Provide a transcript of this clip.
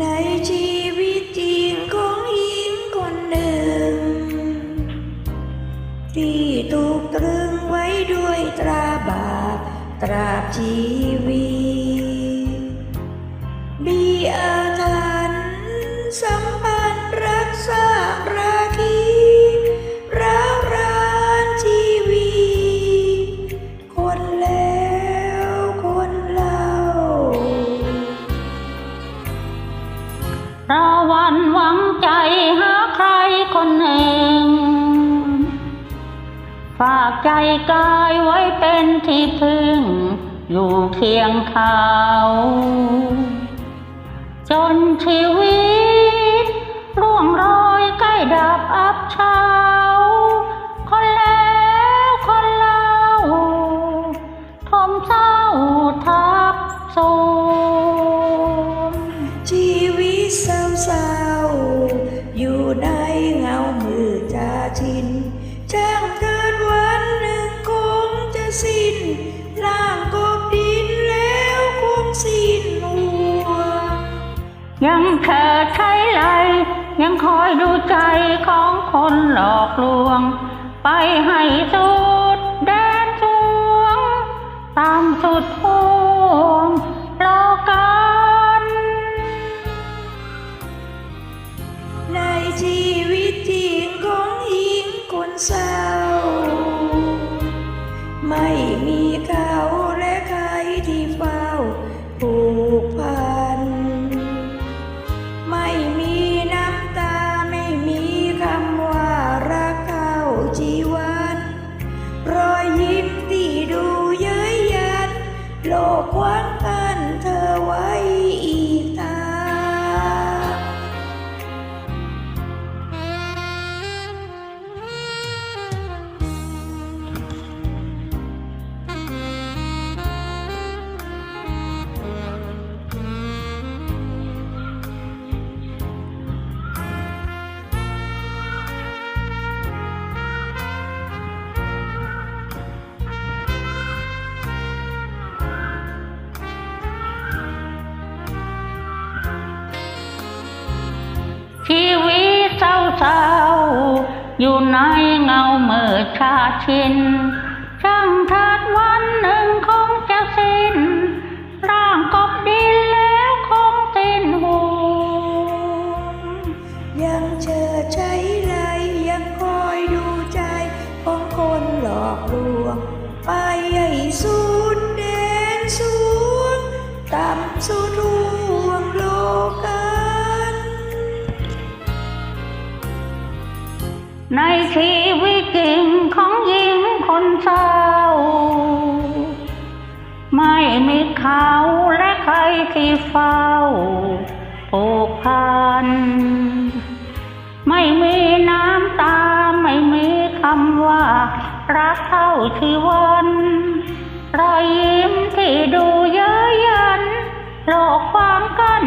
ในชีวิตจริงของหญิงคนหนึ่ง ที่ถูกตรึงไว้ด้วยตราบาปตราบชีวิต ใจหาใครคนหนึ่ง ฝากใจกายไว้เป็นที่พึ่ง อยู่เคียงเขา จนชีวิตร่วงโรยใกล้ดับอับเช้า คนแล้วคนเล่าทมเศร้าทับสูญชีวิตเศร้า ชินช่างเกิดวันหนึ่งคงจะสิ้นร่างกบดินแล้วคงสิ้นหัวยังเธอใช้ไหลยังคอยดูใจของคนหลอกลวง ไปให้สุดแดนสวง ตามสุดห่วงรอกันในชี เขาและใครที่เฝ้าผูกพัน ไม่มีน้ำตาไม่มีคำว่ารักเขาชีวันรอยยิ้มที่ดูเย้ยยันโลกหวัง เศร้า อยู่ในเงาเมื่อชาชินช่างทัดวันหนึ่งคงจะสิ้น ร่างกบดินแล้วคงสิ้นหูยังเชิดใช้ไรยังคอยดูใจ ของคนหลอกลวง ไปให้สุดแดนสวงต่ำสุด ในชีวิตจริงของหญิงคนเศร้า ไม่มีเขาและใครที่เฝ้าผูกพัน ไม่มีน้ำตาไม่มีคำว่า รักเท่าที่วันรอยยิ้มที่ดูเย้ยยันโลกความกัน